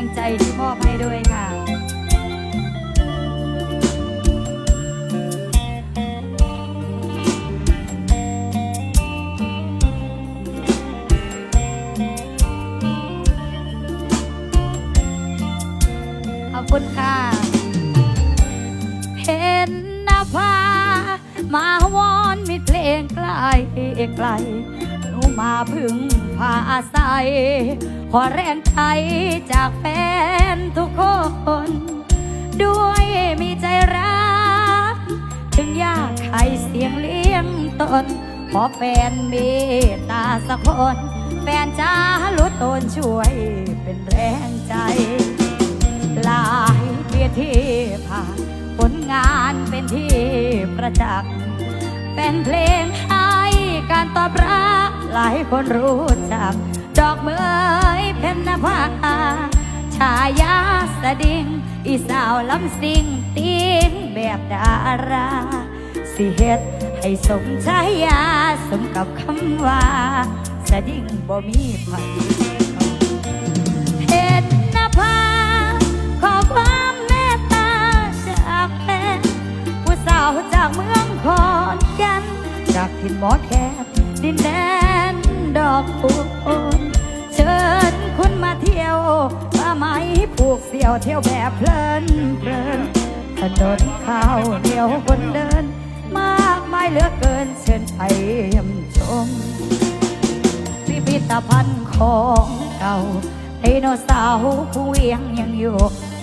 รงใจที่มอบให้ด้วยค่ะ ขอบคุณค่ะ เห็นหน้ามาวอนมีเพลงไกลไกลหนู มาพึ่งพาอาศัย ขอแรงใจจากแฟนทุกคน ด้วยมีใจรัก ถึงยากใครเสียงเลี้ยงตน ขอแฟนเมตตาสักคน แฟนจ้าลดตนช่วยเป็นแรงใจ หลายเวทีผ่านผลงานเป็นที่ประจักษ์เป็นเพลงให้การตอบรับ หลายคนรู้จักดอกเมยเพนนภาชายาสดิง อีสาวลำสิงติงแบบดารา สิเฮ็ดให้สมชายา สมกับคำว่า สดิงบ่มีพันเห็นนาผาขอความเมตตาจากแฟนผู้สาวจากเมืองขอนแก่นจากถิ่นหมอแคนดินแดน ดอกปูนเชิญคุณมาเที่ยวป่าไม้ผูกเสี่ยวเที่ยวแบบเพลินเพลินถนนข้าวเหนียวคนเดิน มากมายเหลือเกินเชิญไปเยี่ยมชม พิพิธภัณฑ์ของเก่าไดโนเสาร์ผู้เวียงยังอยู่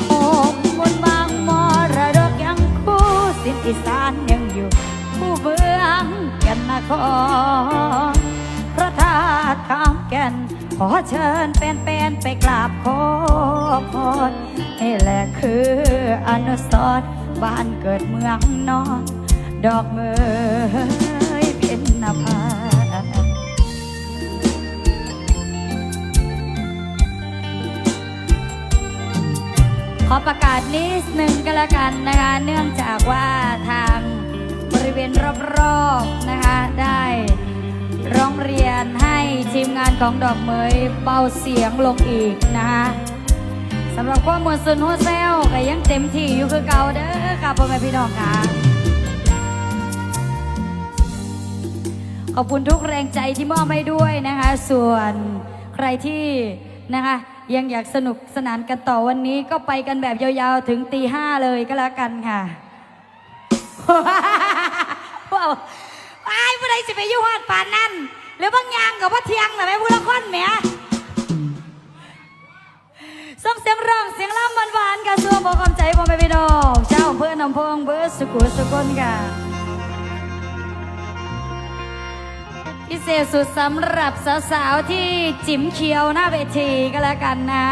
โอกบนบางมรดกยังคู่สินอีสานยังอยู่ ผู้เบืองก่นนคร ธาตุขามแก่น ขอเชิญเป็นเป็นๆไปกราบขอพรนี่แหละคืออนุสรณ์บ้านเกิดเมืองนอน ดอกเมยเพ็ญนภาขอประกาศนิดหนึ่งก็แล้วกันนะคะ เนื่องจากว่าทางบริเวณรอบๆนะคะได้ ร้องเรียนให้ทีมงานของดอกเหมยเบาเสียงลงอีกนะคะสำหรับข้อมูลส่วนหัวเซลก็ยังเต็มที่อยู่คือเก่าเด้อค่ะพ่อแม่พี่น้องค่ะ ขอบคุณทุกแรงใจที่มอบให้ด้วยนะคะ ส่วนใครที่นะคะยังอยากสนุกสนานกันต่อวันนี้ก็ไปกันแบบยาวๆ ถึงตีห้าเลยก็แล้วกันค่ะว้าว ไอ้ผู้ใดสิไปยุ่ฮอดป่านนั่นหรือบางอย่างกับว่าเทียงหรือไม่ผู้ละคนแหมส่งเสียงร้องเสียงล่ำหวานๆกับส่วนบอกความใจพ่อแม่พี่น้องเจ้าเพื่อนอำเภอเบอร์สุขุมสุกนค่ะพิเศษสุดสำหรับสาวๆที่จิ๋มเขียวหน้าเวทีก็แล้วกันนะ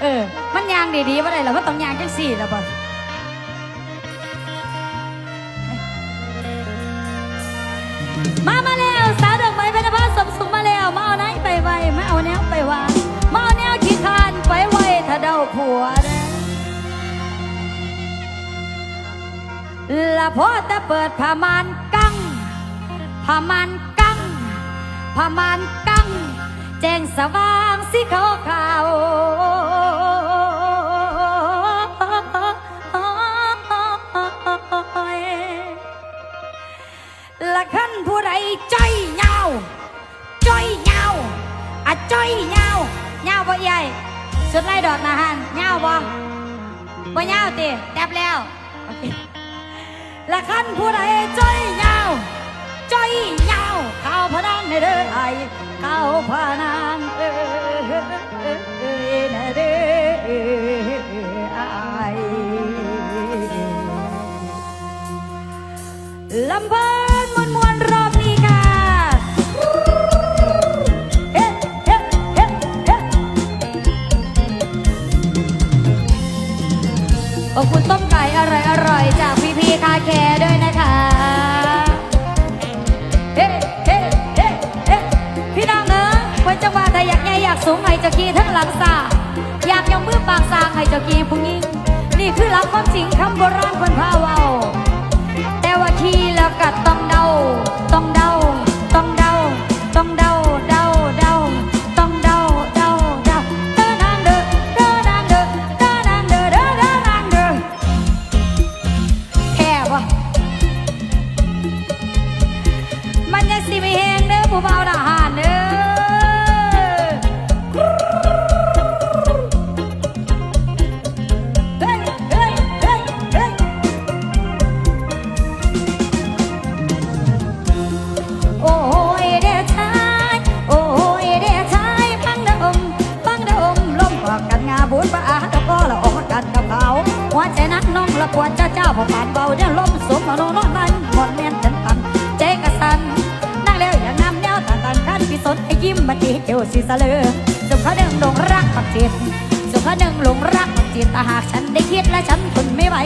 เออ มันยางดีๆว่าไรล่ะว่าต้องยางจังสี่แล้วบ่ ละพอแต่เปิดผ้ามานกังผ้ามานกังผ้ามานกังแจ้งสว่างสีขาวขาวละขั้นผู้ใดจ้อยเหงาจ้อยเหงาอะจ้อยเหงาเหงาบ่ใหญ่สุดไล่ดอกนะฮันเหงาบ่บ่เหงาติแตบแล้ว และขั้นผู้ใดจ้อยยาวจ้อยยาวเข้าพนังในเด้อไอเข้าพนังเอ้ยในเด้อไอลำเขอบคุณต้มไก่อร่อยอร่อยๆจากพีพีคาแคร์ด้วยนะคะเฮ้เฮ้เฮ้เฮ้พี่น้องเอ๋ยคนจังหวัดไทยอยากใหญ่อยากสูงให้เจ้ากีทั้งหลังสาอยากยองมือปากสางให้เจ้ากีผู้หญิงนี่คือหลักความจริงคำโบราณคนพาเว้าแต่ว่าขี่แล้วก็ต้องเดาต้องเดต้องเดาต้องเดา ปวดใจเจ้าพอปานเบาเดี๋ยวลมสมอโนนอนนั้นหมดแม่นจันตันใจกะสันนั่งแล้วอย่างน้ำแนวตันตันคันพิสนไอ้ยิ้มบันทีเอวสีสะเลือสุขหนึ่งหลงรักปักจิตสุขหนึ่งหลงรักปักจิตแต่หากฉันได้คิดและฉันทนไม่ไหว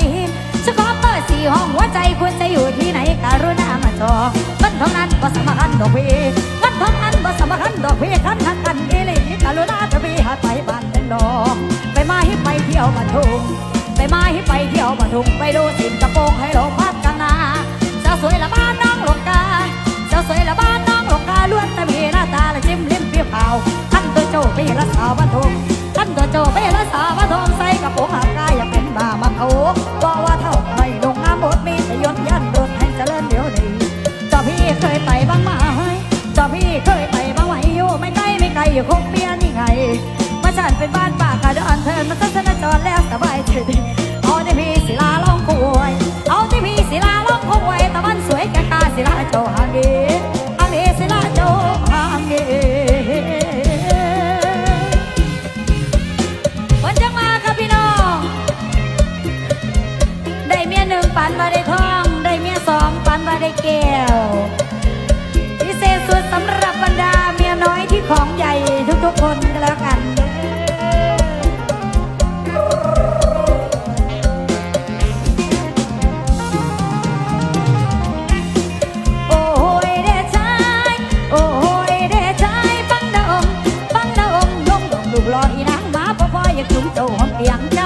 ฉันขอเปิดสี่ห้องหัวใจควรจะอยู่ที่ไหนการุณามาจองเงินเท่านั้นก็สำคัญดอกเบี้ยเงินเท่านั้นก็สำคัญดอกเบี้ยคันคันกันเอเลยการุณาจะไปหาไปบ้านเป็นดอกไปมาให้ไปเที่ยวมาทุ่ง ไปมาให้ไปเที่ยวมาทุ่งไปดูสิงกระโปรงให้ลงพัดกลางนาสาวสวยละบ้านน้องหลงกาสาวสวยละบ้านน้องหลงกาล้วนแต่มีหน้าตาและจิ้มลิ้มเปรี้ยวเผาท่านตัวโจไปละสาวบ้านทุ่ง ได้แก้วพิเศษสุดสำหรับบรรดาเมียน้อยที่ของใหญ่ทุกๆคนก็แล้วกัน Dẫn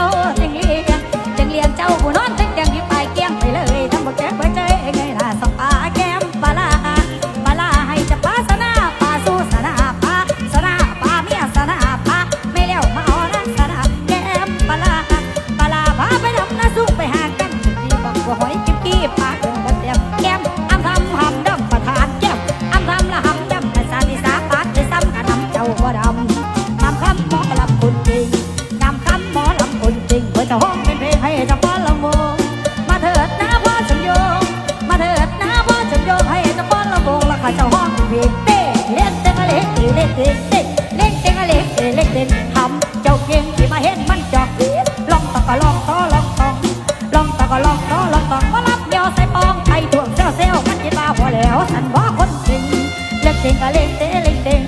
งกะเล็กเต้เล็กเต็ง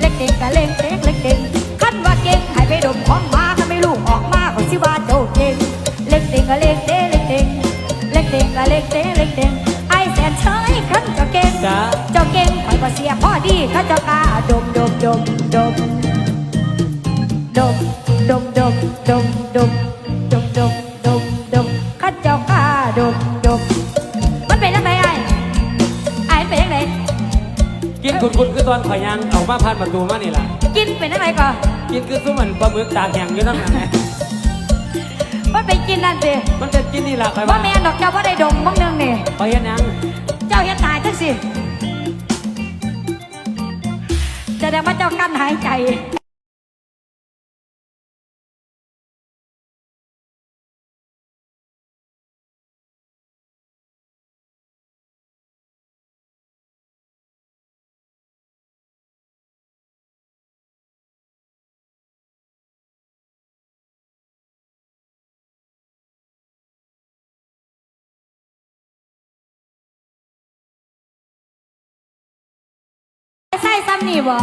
เล็กเต็งกะเล็กเต็งเล็กเต็งคันว่าเก่งให้ไปดมของมาถ้าไม่ลูกออกมาก็สิว่าเจ้าเก่งเล็กเต็งกะเล็กเต้เล็กเต็งเล็กเต็งกะเล็กเต้เล็กเต็งไอ้แสนเฉยคันเจ้าเก่งจ้าเจ้าเก่งคอยบ่เสียพ่อดีข้าเจ้ากล้าดมดมดมดมดมดมดมดมดมดมดมดมดมข้าเจ้ากล้า นคุณคือตอนข่อยยางเอามาพานประตูมานี่ล่ะกินเป็นอะไรก่อนกินคือซุ้มเหมือนปลาหมึกตากแห้งอยู่นั่นไงมันไปกินนั่นสิมันจะกินนี่ล่ะข่อยว่าว่าแม่นดอกเจ้าพ่ได้ดมบ้างนึงนี่ข่อยเห็นยังเจ้าเฮ็ดตายจังสิแสดงว่าเจ้ากั้นหายใจ ซ้ำนี่บ่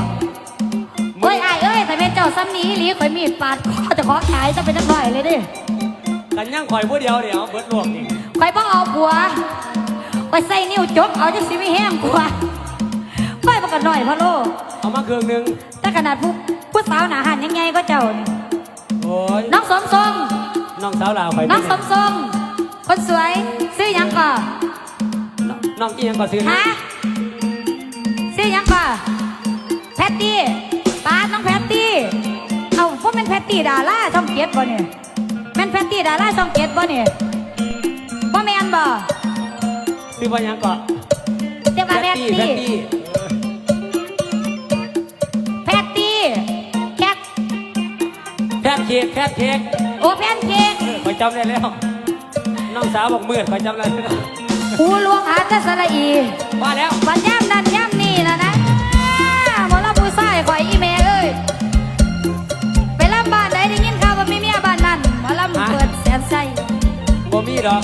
เอ้ยไอ้ายเอ้ยแต่เป็นเจ้าซ้ำนี้อีหลีข่อยมีดปาดคอจะขอขายจะเป็นนักหน่อยเลยดิกันย่างข่อยผู้เดียวเดี๋ยวเบิดลวกนี่ข่อยบ่เอาผัวข่อยใส่นิ้วจกเอาจังสิไม่แห้งกว่าข่อยบ่กันหน่อยพะโลเอามาเครื่องหนึงแต่ขนาดผู้ผู้สาวหนาหันยังไงก็เจ้านี่โอ้ยน้องสมทรงน้องสาวลาวข่อยน้องสมทรงคนสวยซื้อหยังก่อน้องน้องอีหยังก็ซื้อนะฮะซื้อหยังก่อแติบ่เนี่ยแม่นแพตตี้ดาราช่องเกียรติบ่เนี่ยบ่แม่นบ่ซื้อว่าหยังก็เดี๋ยวมาแพตตี้แพตตี้แพตตี้แคทแพทเค้กแพทเค้กโอแพนเค้กเออข่อยจำได้แล้ว น้องสาวบอกมืดข่อยจำได้แล้วผู้ลวงอาจจะสระอีว่าแล้วบัดย่ำนั่นย่ำนี่นะนะ ดอก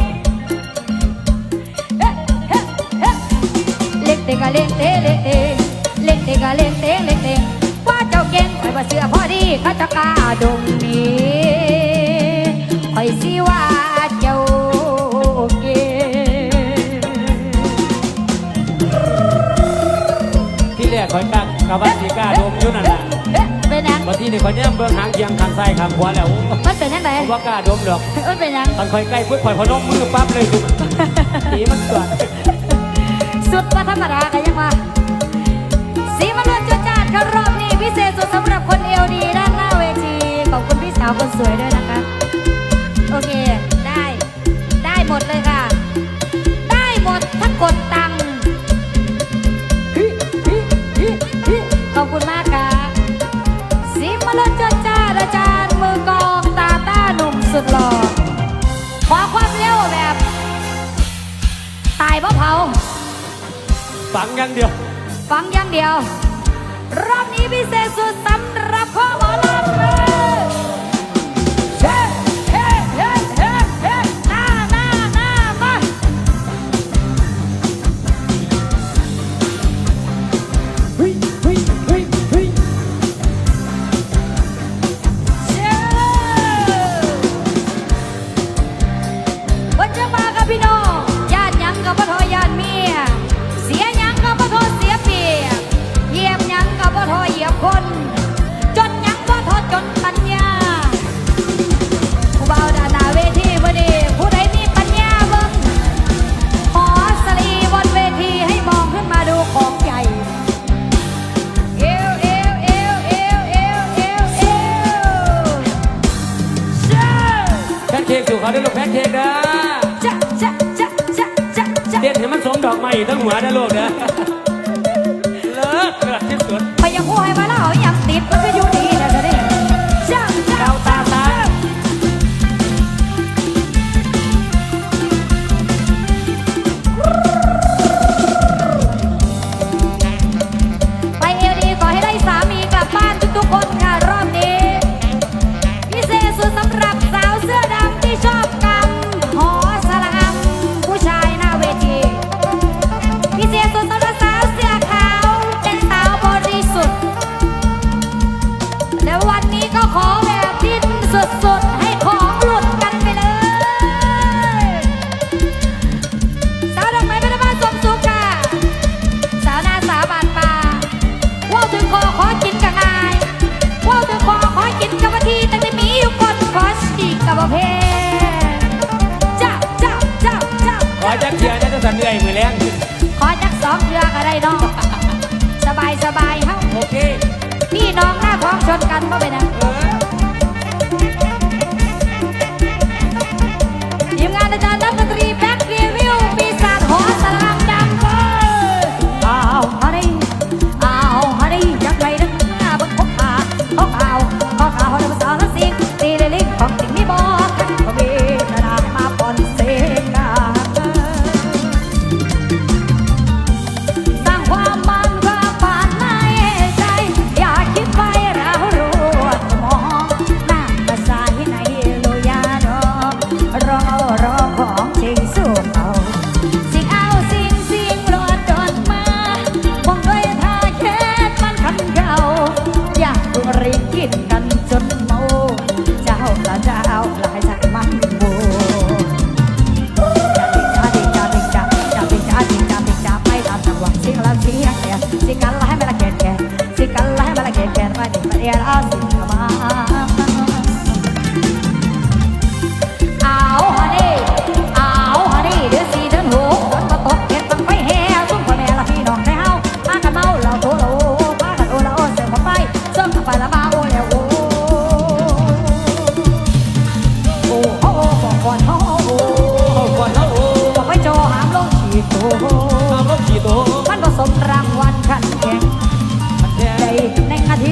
เล็กเตกะเล็กเตเล็กเตเล็กเตกะเล็กเตเล็กเตว่าเจ้าเก่งคอยว่าเสือพอดีข้าจะกล้าดงนี้คอยสิว่าเจ้าเก่งที่แรกคอยกักกะว่าสีกาดงอยู่นั่นละ เอ๊ะเป็นยังวันที่นี่คอยเนี่ยเบื้องหางเคียงข้างซ้ายข้างขวาแล้วมันเป็นยังไงผมว่ากล้าดมดอกมันเป็นยังตอนคอยใกล้ปุ๊บคอยพนมมือปั๊บเลยจุกหนีมันก่อนสุดว่าธรรมดากันยังว่าสีมันล้วนจุดจานครับรอบนี้พิเศษสุดสำหรับคนเอวดีด้านหน้าเวทีขอบคุณพี่สาวคนสวยด้วยนะคะ โอเค ได้ ได้หมดเลยค่ะ ได้หมดถ้ากดตังค์ ฟังอย่างเดียว ฟังอย่างเดียว รอบนี้พิเศษสุดสำหรับ กสู่เขาได้ลูกแพนเค้กนะจะจะจะจะจะจะเด็ดให้มันสมดอกไม้ทั้งหัวนะลูกนะเลิศเลิศที่สุดพยายามพูดให้มาแล้วเอาอย่างติดมันก็อยู่ดี กเทียร์นะจะสั่นเหนื่อยมือแรงขอจักสองเดือกอะไรน้องสบายสบายเฮ้าโอเค พี่น้องหน้าท้องชนกันก็ไปนะเอ Fica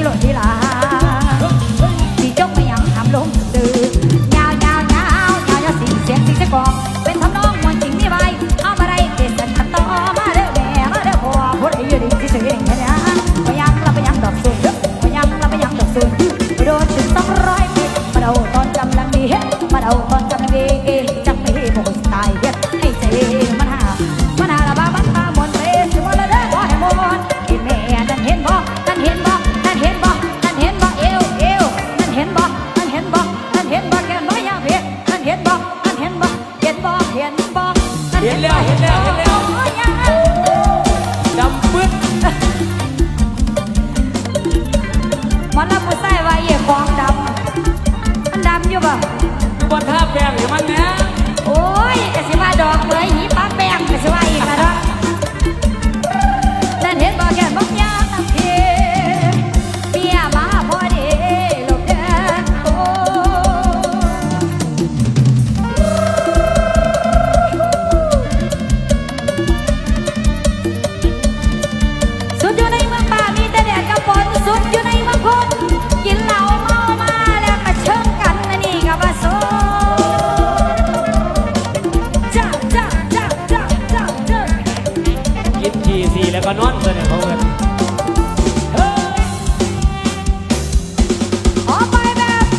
โหลดที่รัก